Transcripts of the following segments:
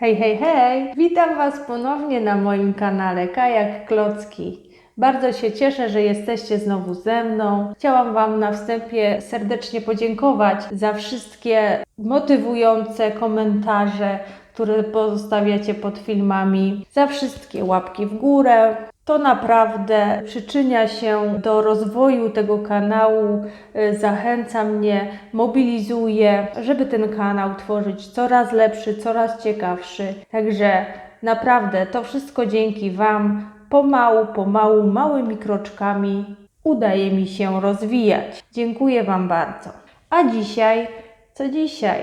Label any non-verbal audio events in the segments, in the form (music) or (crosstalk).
Hej, hej, hej! Witam Was ponownie na moim kanale Kajak Klocki. Bardzo się cieszę, że jesteście znowu ze mną. Chciałam Wam na wstępie serdecznie podziękować za wszystkie motywujące komentarze, które pozostawiacie pod filmami, za wszystkie łapki w górę. To naprawdę przyczynia się do rozwoju tego kanału, y, zachęca mnie, mobilizuje, żeby ten kanał tworzyć coraz lepszy, coraz ciekawszy. Także naprawdę to wszystko dzięki Wam, pomału, pomału, małymi kroczkami udaje mi się rozwijać. Dziękuję Wam bardzo. A dzisiaj, co dzisiaj?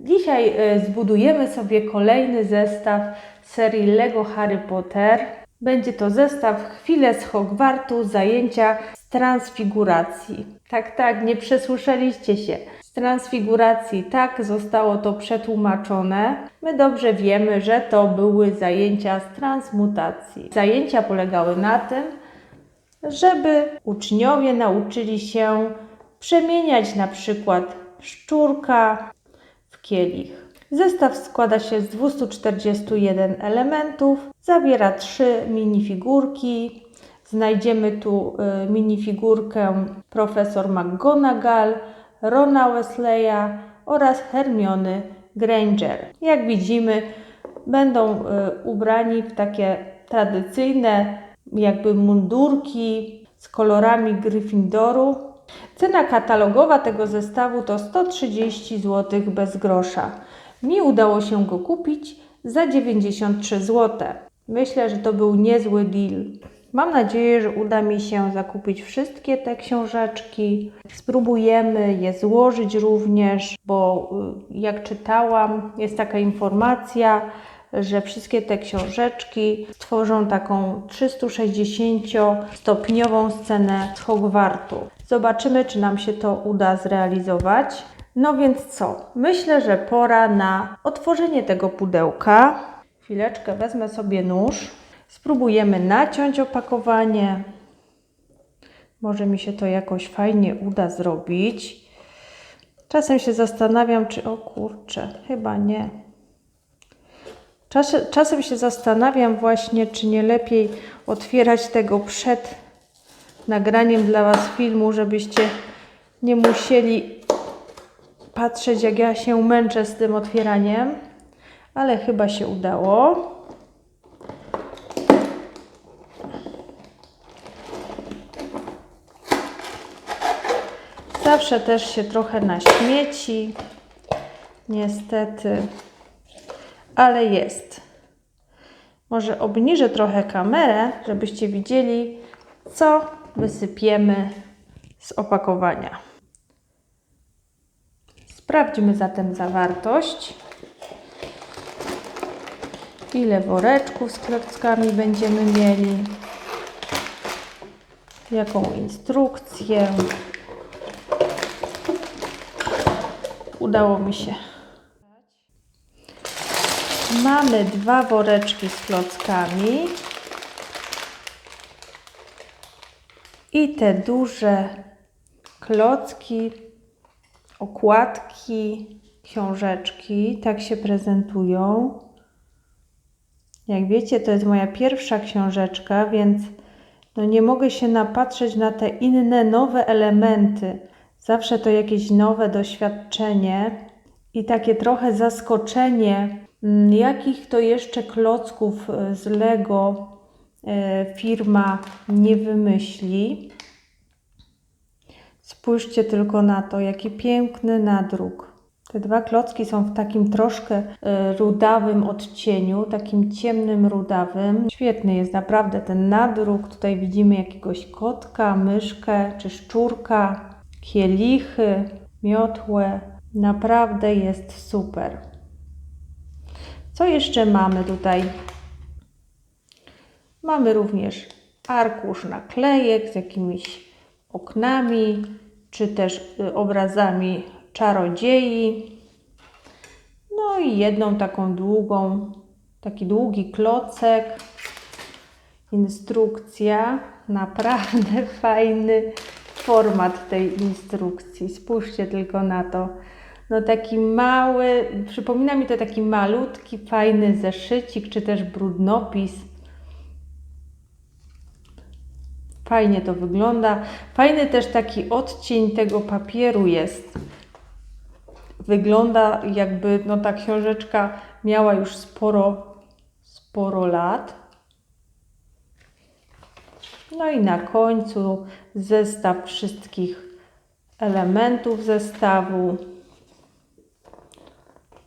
Dzisiaj y, zbudujemy sobie kolejny zestaw serii Lego Harry Potter. Będzie to zestaw Chwile z Hogwartu, zajęcia z transfiguracji. Tak, tak, nie przesłyszeliście się. Z transfiguracji, tak zostało to przetłumaczone. My dobrze wiemy, że to były zajęcia z transmutacji. Zajęcia polegały na tym, żeby uczniowie nauczyli się przemieniać na przykład szczurka w kielich. Zestaw składa się z 241 elementów, zawiera trzy minifigurki. Znajdziemy tu y, minifigurkę profesor McGonagall, Rona Wesleya oraz Hermiony Granger. Jak widzimy, będą y, ubrani w takie tradycyjne jakby mundurki z kolorami Gryffindoru. Cena katalogowa tego zestawu to 130 zł bez grosza. Mi udało się go kupić za 93 zł. Myślę, że to był niezły deal. Mam nadzieję, że uda mi się zakupić wszystkie te książeczki. Spróbujemy je złożyć również, bo y, jak czytałam, jest taka informacja, że wszystkie te książeczki tworzą taką 360-stopniową scenę z Hogwartu. Zobaczymy, czy nam się to uda zrealizować. No więc co? Myślę, że pora na otworzenie tego pudełka. Chwileczkę wezmę sobie nóż. Spróbujemy naciąć opakowanie. Może mi się to jakoś fajnie uda zrobić. Czasem się zastanawiam, czy o kurczę, chyba nie. Czas, czasem się zastanawiam właśnie, czy nie lepiej otwierać tego przed nagraniem dla Was filmu, żebyście nie musieli patrzeć, jak ja się męczę z tym otwieraniem, ale chyba się udało. Zawsze też się trochę naśmieci, niestety, ale jest. Może obniżę trochę kamerę, żebyście widzieli, co wysypiemy z opakowania. Sprawdźmy zatem zawartość. Ile woreczków z klockami będziemy mieli. Jaką instrukcję. Udało mi się. Mamy dwa woreczki z klockami. I te duże klocki okładki, książeczki tak się prezentują. Jak wiecie, to jest moja pierwsza książeczka, więc no nie mogę się napatrzeć na te inne nowe elementy. Zawsze to jakieś nowe doświadczenie i takie trochę zaskoczenie, mm, jakich to jeszcze klocków e, z Lego e, firma nie wymyśli. Spójrzcie tylko na to, jaki piękny nadruk. Te dwa klocki są w takim troszkę y, rudawym odcieniu, takim ciemnym rudawym. Świetny jest naprawdę ten nadruk. Tutaj widzimy jakiegoś kotka, myszkę czy szczurka, kielichy, miotłę. Naprawdę jest super. Co jeszcze mamy tutaj? Mamy również arkusz naklejek z jakimiś oknami, czy też y, obrazami czarodziei. No i jedną taką długą, taki długi klocek, instrukcja. Naprawdę (laughs) fajny format tej instrukcji. Spójrzcie tylko na to. No taki mały, przypomina mi to taki malutki, fajny zeszycik, czy też brudnopis. Fajnie to wygląda. Fajny też taki odcień tego papieru jest. Wygląda jakby no, ta książeczka miała już sporo, sporo lat. No i na końcu zestaw wszystkich elementów zestawu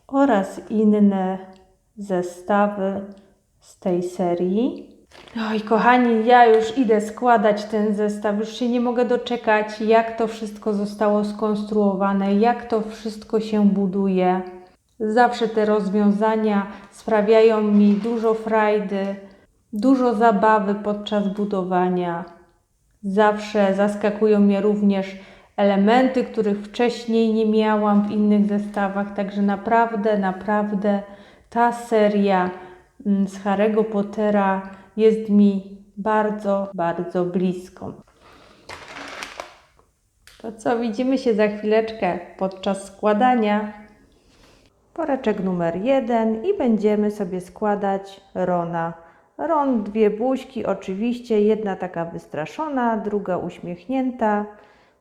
oraz inne zestawy z tej serii. I kochani, ja już idę składać ten zestaw, już się nie mogę doczekać, jak to wszystko zostało skonstruowane, jak to wszystko się buduje. Zawsze te rozwiązania sprawiają mi dużo frajdy, dużo zabawy podczas budowania. Zawsze zaskakują mnie również elementy, których wcześniej nie miałam w innych zestawach, także naprawdę, naprawdę ta seria mm, z Harry'ego Pottera jest mi bardzo, bardzo bliską. To co, widzimy się za chwileczkę podczas składania. Woreczek numer jeden i będziemy sobie składać Rona. Ron, dwie buźki, oczywiście, jedna taka wystraszona, druga uśmiechnięta.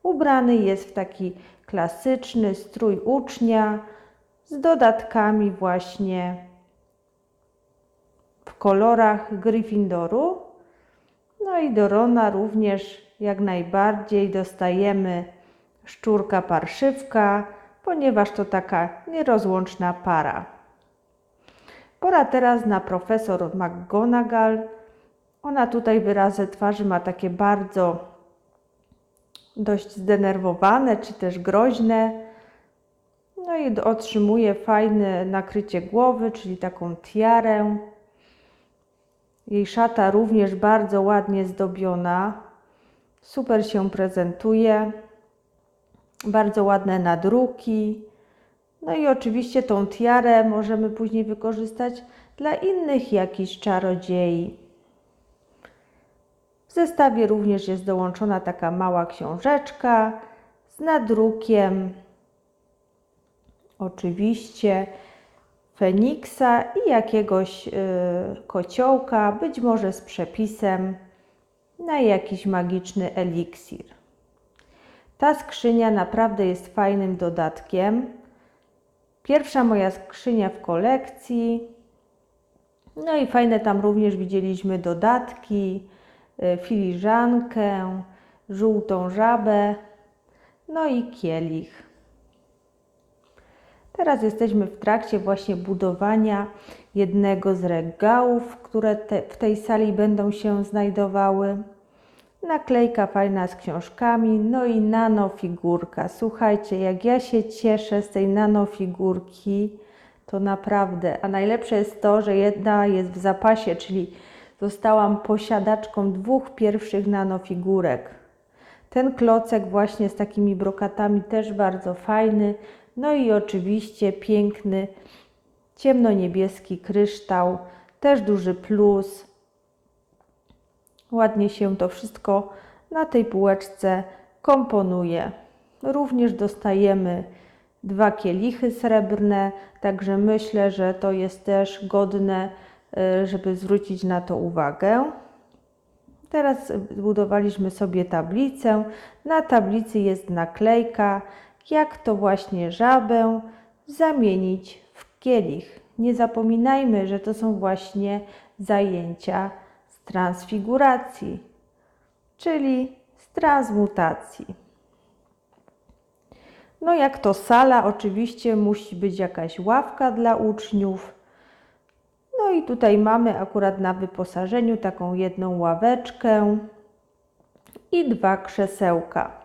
Ubrany jest w taki klasyczny strój ucznia z dodatkami właśnie w kolorach Gryffindoru. No i do Rona również jak najbardziej dostajemy szczurka parszywka, ponieważ to taka nierozłączna para. Pora teraz na profesor McGonagall. Ona tutaj wyrazy twarzy ma takie bardzo dość zdenerwowane czy też groźne. No i otrzymuje fajne nakrycie głowy, czyli taką tiarę. Jej szata również bardzo ładnie zdobiona. Super się prezentuje. Bardzo ładne nadruki. No i oczywiście tą tiarę możemy później wykorzystać dla innych jakichś czarodziei. W zestawie również jest dołączona taka mała książeczka z nadrukiem. Oczywiście Feniksa i jakiegoś y, kociołka, być może z przepisem na jakiś magiczny eliksir. Ta skrzynia naprawdę jest fajnym dodatkiem. Pierwsza moja skrzynia w kolekcji. No i fajne tam również widzieliśmy dodatki, y, filiżankę, żółtą żabę, no i kielich. Teraz jesteśmy w trakcie właśnie budowania jednego z regałów, które te, w tej sali będą się znajdowały. Naklejka fajna z książkami, no i nanofigurka. Słuchajcie, jak ja się cieszę z tej nanofigurki, to naprawdę. A najlepsze jest to, że jedna jest w zapasie, czyli zostałam posiadaczką dwóch pierwszych nanofigurek. Ten klocek właśnie z takimi brokatami też bardzo fajny. No i oczywiście piękny ciemno-niebieski kryształ, też duży plus. Ładnie się to wszystko na tej półeczce komponuje. Również dostajemy dwa kielichy srebrne, także myślę, że to jest też godne, e, żeby zwrócić na to uwagę. Teraz zbudowaliśmy sobie tablicę. Na tablicy jest naklejka, jak to właśnie żabę zamienić w kielich. Nie zapominajmy, że to są właśnie zajęcia z transfiguracji, czyli z transmutacji. No jak to sala, oczywiście musi być jakaś ławka dla uczniów. No i tutaj mamy akurat na wyposażeniu taką jedną ławeczkę i dwa krzesełka.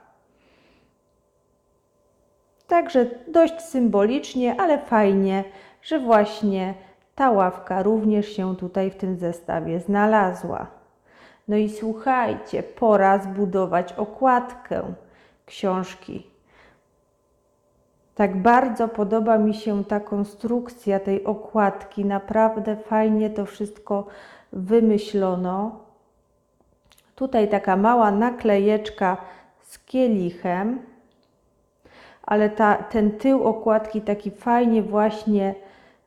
Także dość symbolicznie, ale fajnie, że właśnie ta ławka również się tutaj w tym zestawie znalazła. No i słuchajcie, pora zbudować okładkę książki. Tak bardzo podoba mi się ta konstrukcja tej okładki. Naprawdę fajnie to wszystko wymyślono. Tutaj taka mała naklejeczka z kielichem ale ta, ten tył okładki taki fajnie właśnie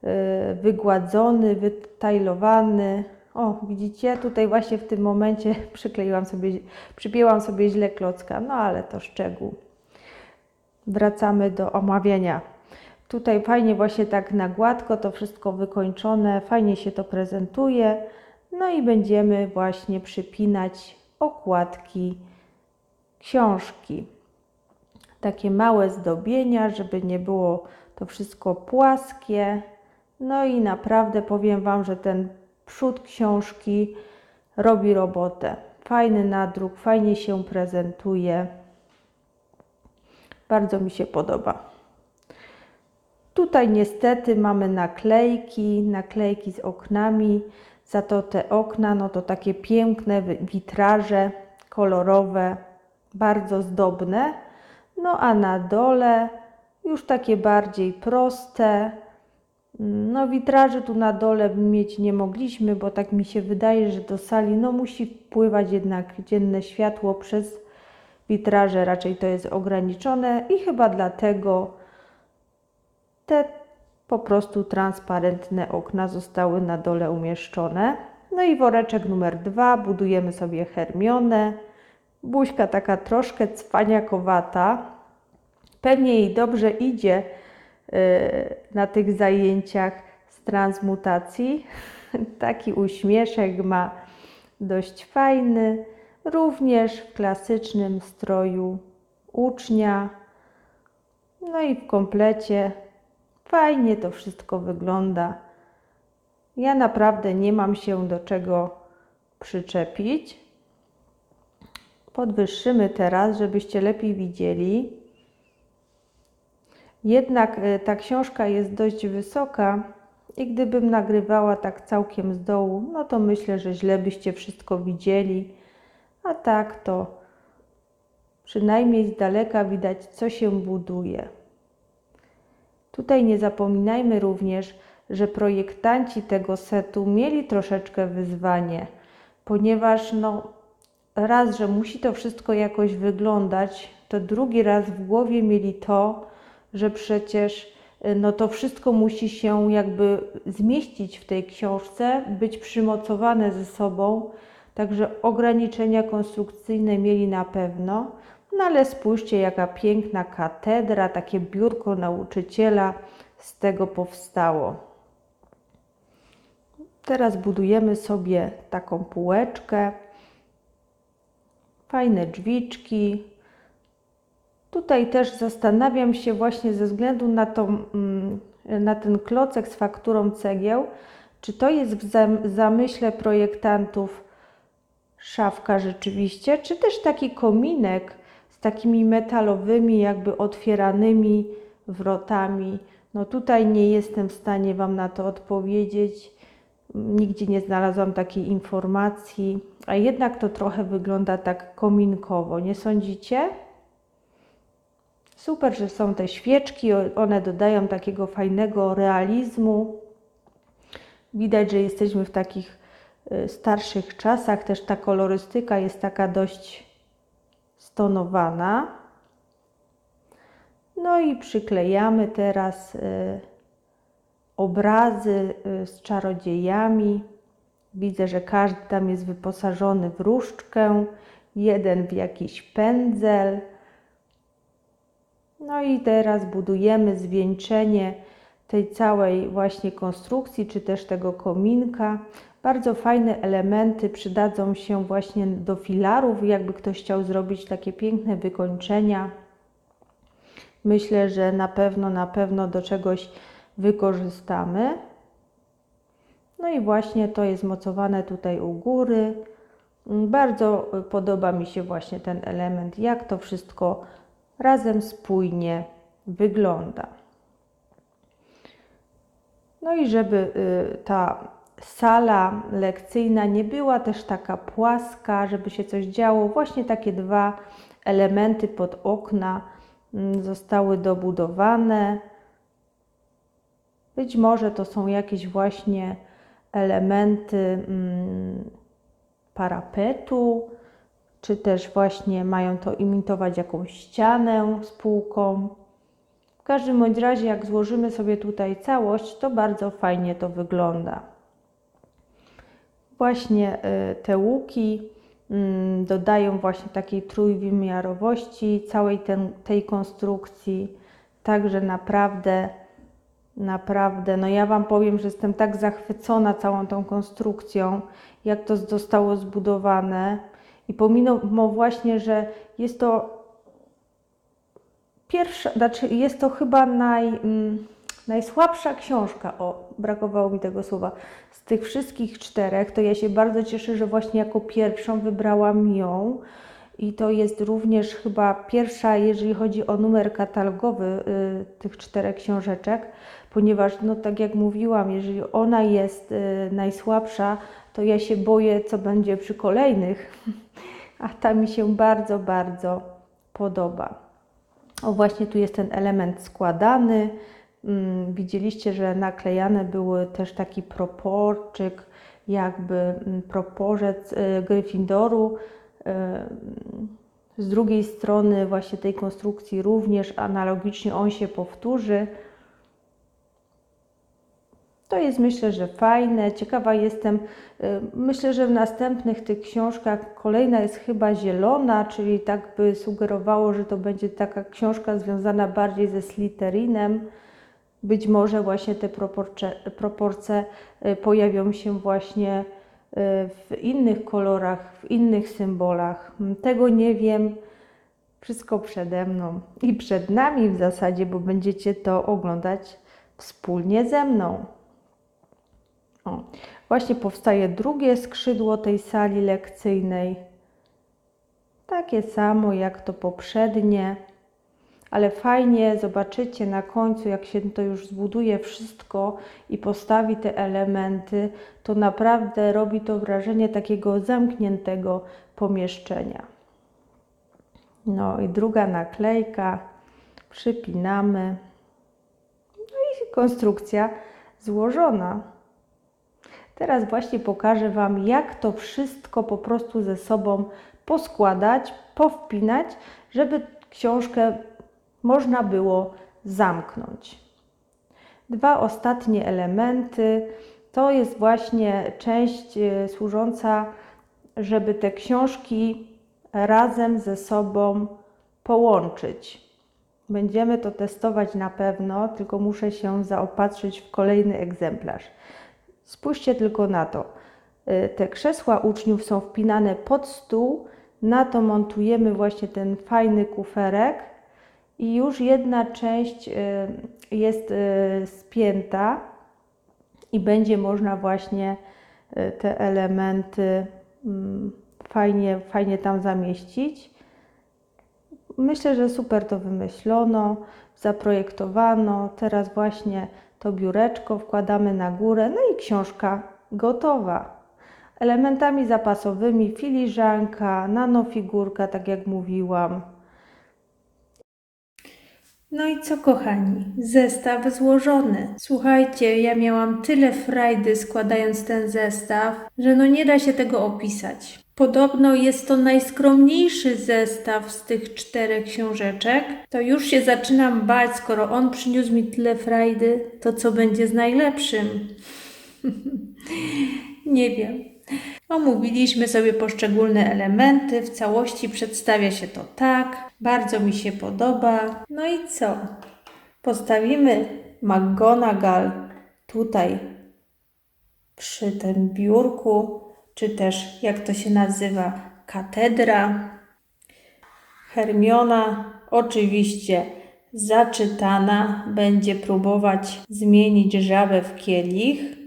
y, wygładzony, wytajlowany. O, widzicie, tutaj właśnie w tym momencie (laughs) przykleiłam sobie, przypięłam sobie źle klocka, no ale to szczegół. Wracamy do omawiania. Tutaj fajnie właśnie tak na gładko to wszystko wykończone, fajnie się to prezentuje. No i będziemy właśnie przypinać okładki książki. Takie małe zdobienia, żeby nie było to wszystko płaskie. No i naprawdę powiem Wam, że ten przód książki robi robotę. Fajny nadruk, fajnie się prezentuje. Bardzo mi się podoba. Tutaj niestety mamy naklejki, naklejki z oknami. Za to te okna, no to takie piękne witraże kolorowe, bardzo zdobne. No a na dole już takie bardziej proste. No witraże tu na dole mieć nie mogliśmy, bo tak mi się wydaje, że do sali no musi wpływać jednak dzienne światło przez witraże, raczej to jest ograniczone i chyba dlatego te po prostu transparentne okna zostały na dole umieszczone. No i woreczek numer dwa, budujemy sobie Hermionę. Buźka taka troszkę cwaniakowata. Pewnie jej dobrze idzie yy, na tych zajęciach z transmutacji. (laughs) Taki uśmieszek ma dość fajny. Również w klasycznym stroju ucznia. No i w komplecie Fajnie to wszystko wygląda. Ja naprawdę nie mam się do czego przyczepić. Podwyższymy teraz, żebyście lepiej widzieli. Jednak e, ta książka jest dość wysoka i gdybym nagrywała tak całkiem z dołu, no to myślę, że źle byście wszystko widzieli. A tak to przynajmniej z daleka widać, co się buduje. Tutaj nie zapominajmy również, że projektanci tego setu mieli troszeczkę wyzwanie, ponieważ no, raz, że musi to wszystko jakoś wyglądać, to drugi raz w głowie mieli to, że przecież y, no to wszystko musi się jakby zmieścić w tej książce, być przymocowane ze sobą, także ograniczenia konstrukcyjne mieli na pewno. No ale spójrzcie, jaka piękna katedra, takie biurko nauczyciela z tego powstało. Teraz budujemy sobie taką półeczkę, fajne drzwiczki. Tutaj też zastanawiam się właśnie ze względu na, tą, mm, na ten klocek z fakturą cegieł, czy to jest w zamyśle projektantów szafka rzeczywiście, czy też taki kominek, z takimi metalowymi, jakby otwieranymi wrotami. No tutaj nie jestem w stanie Wam na to odpowiedzieć. Nigdzie nie znalazłam takiej informacji, a jednak to trochę wygląda tak kominkowo, nie sądzicie? Super, że są te świeczki, one dodają takiego fajnego realizmu. Widać, że jesteśmy w takich y, starszych czasach, też ta kolorystyka jest taka dość stonowana. No i przyklejamy teraz y, obrazy y, z czarodziejami. Widzę, że każdy tam jest wyposażony w różdżkę, jeden w jakiś pędzel. No i teraz budujemy zwieńczenie tej całej właśnie konstrukcji, czy też tego kominka. Bardzo fajne elementy przydadzą się właśnie do filarów, jakby ktoś chciał zrobić takie piękne wykończenia. Myślę, że na pewno, na pewno do czegoś wykorzystamy. No i właśnie to jest mocowane tutaj u góry. Bardzo podoba mi się właśnie ten element, jak to wszystko razem spójnie wygląda. No i żeby y, ta sala lekcyjna nie była też taka płaska, żeby się coś działo. Właśnie takie dwa elementy pod okna mm, zostały dobudowane. Być może to są jakieś właśnie elementy mm, parapetu, czy też właśnie mają to imitować jakąś ścianę z półką. W każdym bądź razie, jak złożymy sobie tutaj całość, to bardzo fajnie to wygląda. Właśnie y, te łuki mm, dodają właśnie takiej trójwymiarowości całej ten, tej konstrukcji. Także naprawdę, naprawdę, no ja Wam powiem, że jestem tak zachwycona całą tą konstrukcją, jak to zostało zbudowane. I pomimo właśnie, że jest to pierwsza, znaczy jest to chyba naj, mm, najsłabsza książka, o, brakowało mi tego słowa, z tych wszystkich czterech, to ja się bardzo cieszę, że właśnie jako pierwszą wybrałam ją. I to jest również chyba pierwsza, jeżeli chodzi o numer katalogowy y, tych czterech książeczek, ponieważ, no tak jak mówiłam, jeżeli ona jest y, najsłabsza, to ja się boję, co będzie przy kolejnych, (laughs) a ta mi się bardzo, bardzo podoba. O, właśnie tu jest ten element składany. Mm, Widzieliście, że naklejane były też taki proporczyk, jakby mm, proporzec y, Gryffindoru. Z drugiej strony właśnie tej konstrukcji również analogicznie on się powtórzy. To jest myślę, że fajne. Ciekawa jestem. Myślę, że w następnych tych książkach kolejna jest chyba zielona, czyli tak by sugerowało, że to będzie taka książka związana bardziej ze Slytherinem. Być może właśnie te proporcje y, pojawią się właśnie w innych kolorach, w innych symbolach. Tego nie wiem. Wszystko przede mną i przed nami w zasadzie, bo będziecie to oglądać wspólnie ze mną. O, właśnie powstaje drugie skrzydło tej sali lekcyjnej. Takie samo jak to poprzednie, ale fajnie zobaczycie na końcu, jak się to już zbuduje wszystko i postawi te elementy, to naprawdę robi to wrażenie takiego zamkniętego pomieszczenia. No i druga naklejka, przypinamy. No i konstrukcja złożona. Teraz właśnie pokażę Wam, jak to wszystko po prostu ze sobą poskładać, powpinać, żeby książkę można było zamknąć. Dwa ostatnie elementy to jest właśnie część e, służąca, żeby te książki razem ze sobą połączyć. Będziemy to testować na pewno, tylko muszę się zaopatrzyć w kolejny egzemplarz. Spójrzcie tylko na to. Y, Te krzesła uczniów są wpinane pod stół, na to montujemy właśnie ten fajny kuferek i już jedna część y, jest y, spięta i będzie można właśnie y, te elementy mm, fajnie, fajnie tam zamieścić. Myślę, że super to wymyślono, zaprojektowano. Teraz właśnie to biureczko wkładamy na górę, no i książka gotowa. Elementami zapasowymi filiżanka, nanofigurka, tak jak mówiłam. No i co, kochani? Zestaw złożony. Słuchajcie, ja miałam tyle frajdy składając ten zestaw, że no nie da się tego opisać. Podobno jest to najskromniejszy zestaw z tych czterech książeczek. To już się zaczynam bać, skoro on przyniósł mi tyle frajdy, to co będzie z najlepszym? (laughs) nie wiem. Omówiliśmy sobie poszczególne elementy, w całości przedstawia się to tak, bardzo mi się podoba. No i co? Postawimy McGonagall tutaj przy tym biurku, czy też jak to się nazywa, katedra. Hermiona oczywiście zaczytana będzie próbować zmienić żabę w kielich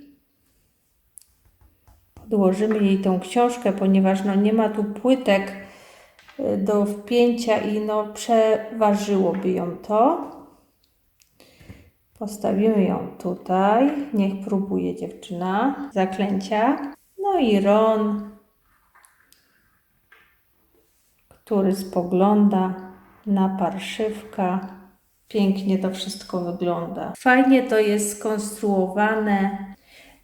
odłożymy jej tą książkę, ponieważ no nie ma tu płytek y, do wpięcia i no przeważyłoby ją to. Postawimy ją tutaj. Niech próbuje dziewczyna zaklęcia. No i Ron, który spogląda na parszywka. Pięknie to wszystko wygląda. Fajnie to jest skonstruowane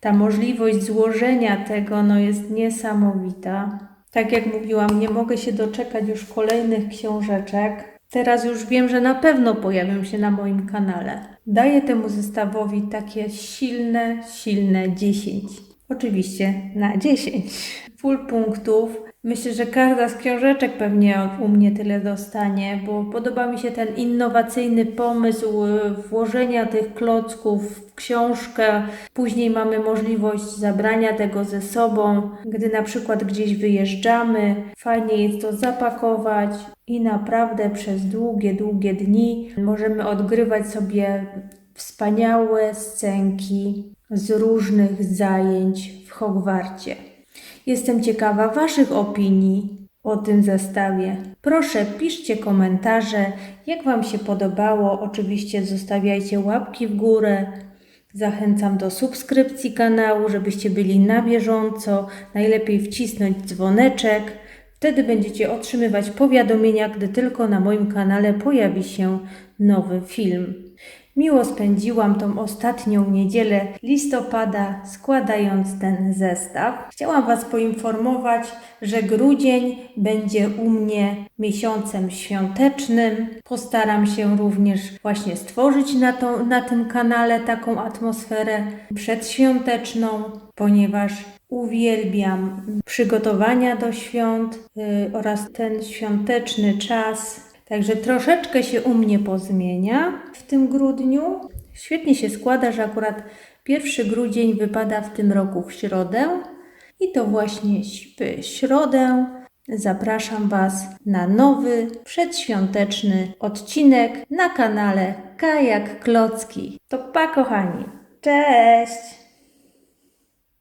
ta możliwość złożenia tego no, jest niesamowita. Tak jak mówiłam, nie mogę się doczekać już kolejnych książeczek. Teraz już wiem, że na pewno pojawią się na moim kanale. Daję temu zestawowi takie silne, silne 10. Oczywiście na 10. Full punktów. Myślę, że każda z książeczek pewnie u mnie tyle dostanie, bo podoba mi się ten innowacyjny pomysł y, włożenia tych klocków w książkę. Później mamy możliwość zabrania tego ze sobą, gdy na przykład gdzieś wyjeżdżamy. Fajnie jest to zapakować i naprawdę przez długie, długie dni możemy odgrywać sobie wspaniałe scenki z różnych zajęć w Hogwarcie. Jestem ciekawa Waszych opinii o tym zestawie. Proszę, piszcie komentarze, jak Wam się podobało. Oczywiście zostawiajcie łapki w górę. Zachęcam do subskrypcji kanału, żebyście byli na bieżąco. Najlepiej wcisnąć dzwoneczek. Wtedy będziecie otrzymywać powiadomienia, gdy tylko na moim kanale pojawi się nowy film. Miło spędziłam tą ostatnią niedzielę listopada składając ten zestaw. Chciałam Was poinformować, że grudzień będzie u mnie miesiącem świątecznym. Postaram się również właśnie stworzyć na, na tym kanale taką atmosferę przedświąteczną, ponieważ uwielbiam przygotowania do świąt yy, oraz ten świąteczny czas. Także troszeczkę się u mnie pozmienia w tym grudniu. Świetnie się składa, że akurat 1 grudzień wypada w tym roku w środę. I to właśnie w środę zapraszam Was na nowy, przedświąteczny odcinek na kanale Kajak Klocki. To pa kochani, cześć!